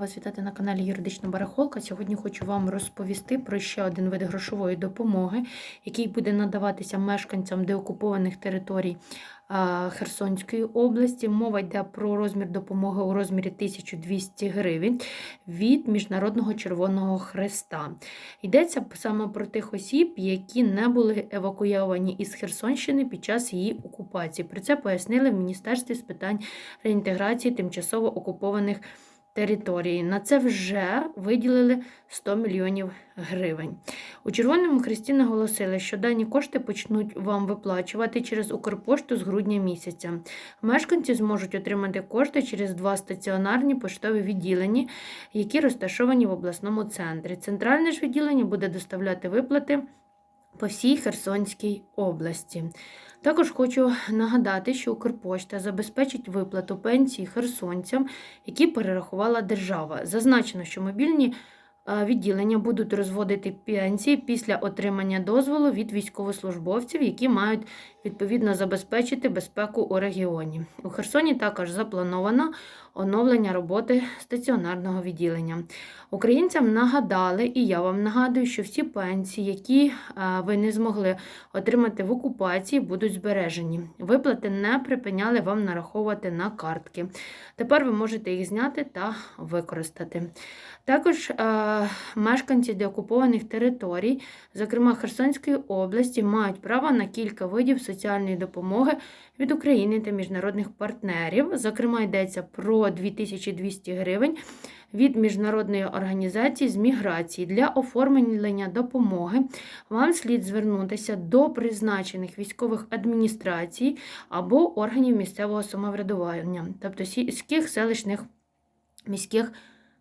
Вас вітати на каналі Юридична Барахолка. Сьогодні хочу вам розповісти про ще один вид грошової допомоги, який буде надаватися мешканцям деокупованих територій Херсонської області. Мова йде про розмір допомоги у розмірі 1200 гривень від Міжнародного Червоного Хреста. Йдеться саме про тих осіб, які не були евакуйовані із Херсонщини під час її окупації. Про це пояснили в Міністерстві з питань реінтеграції тимчасово окупованих території. На це вже виділили 100 мільйонів гривень. У Червоному Хресті наголосили, що дані кошти почнуть вам виплачувати через Укрпошту з грудня місяця. Мешканці зможуть отримати кошти через два стаціонарні поштові відділення, які розташовані в обласному центрі. Центральне ж відділення буде доставляти виплати по всій Херсонській області. Також хочу нагадати, що Укрпошта забезпечить виплату пенсії херсонцям, які перерахувала держава. Зазначено, що мобільні відділення будуть розводити пенсії після отримання дозволу від військовослужбовців, які мають відповідно забезпечити безпеку у регіоні. У Херсоні також заплановано оновлення роботи стаціонарного відділення. Українцям нагадали, і я вам нагадую, що всі пенсії, які е, ви не змогли отримати в окупації, будуть збережені. Виплати не припиняли вам нараховувати на картки. Тепер ви можете їх зняти та використати. Також е, мешканці деокупованих територій, зокрема Херсонської області, мають право на кілька видів соціальної допомоги від України та міжнародних партнерів. Зокрема, йдеться про 2200 гривень від міжнародної організації з міграції для оформлення допомоги. Вам слід звернутися до призначених військових адміністрацій або органів місцевого самоврядування, тобто сільських селищних міських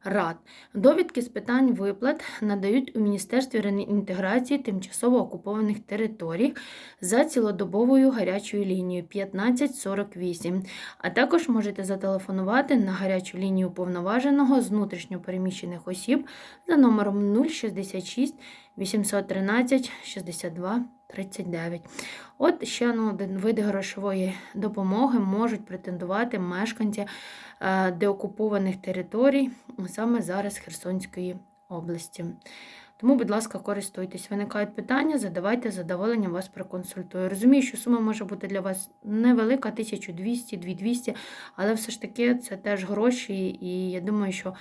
рад. Довідки з питань виплат надають у Міністерстві реінтеграції тимчасово окупованих територій за цілодобовою гарячою лінією 1548. А також можете зателефонувати на гарячу лінію повноваженого з внутрішньопереміщених осіб за номером 066 813 62 39. От ще на один вид грошової допомоги можуть претендувати мешканці е, деокупованих територій саме зараз Херсонської області. Тому, будь ласка, користуйтесь. Виникають питання, задавайте, з задоволенням вас проконсультую. Розумію, що сума може бути для вас невелика, 1200, 2200, але все ж таки це теж гроші, і я думаю, що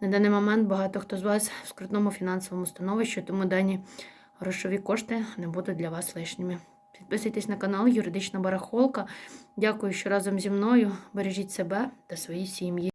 на даний момент багато хто з вас в скрутному фінансовому становищі, тому дані грошові кошти не будуть для вас лишніми. Підписуйтесь на канал Юридична Барахолка. Дякую, що разом зі мною бережіть себе та свої сім'ї.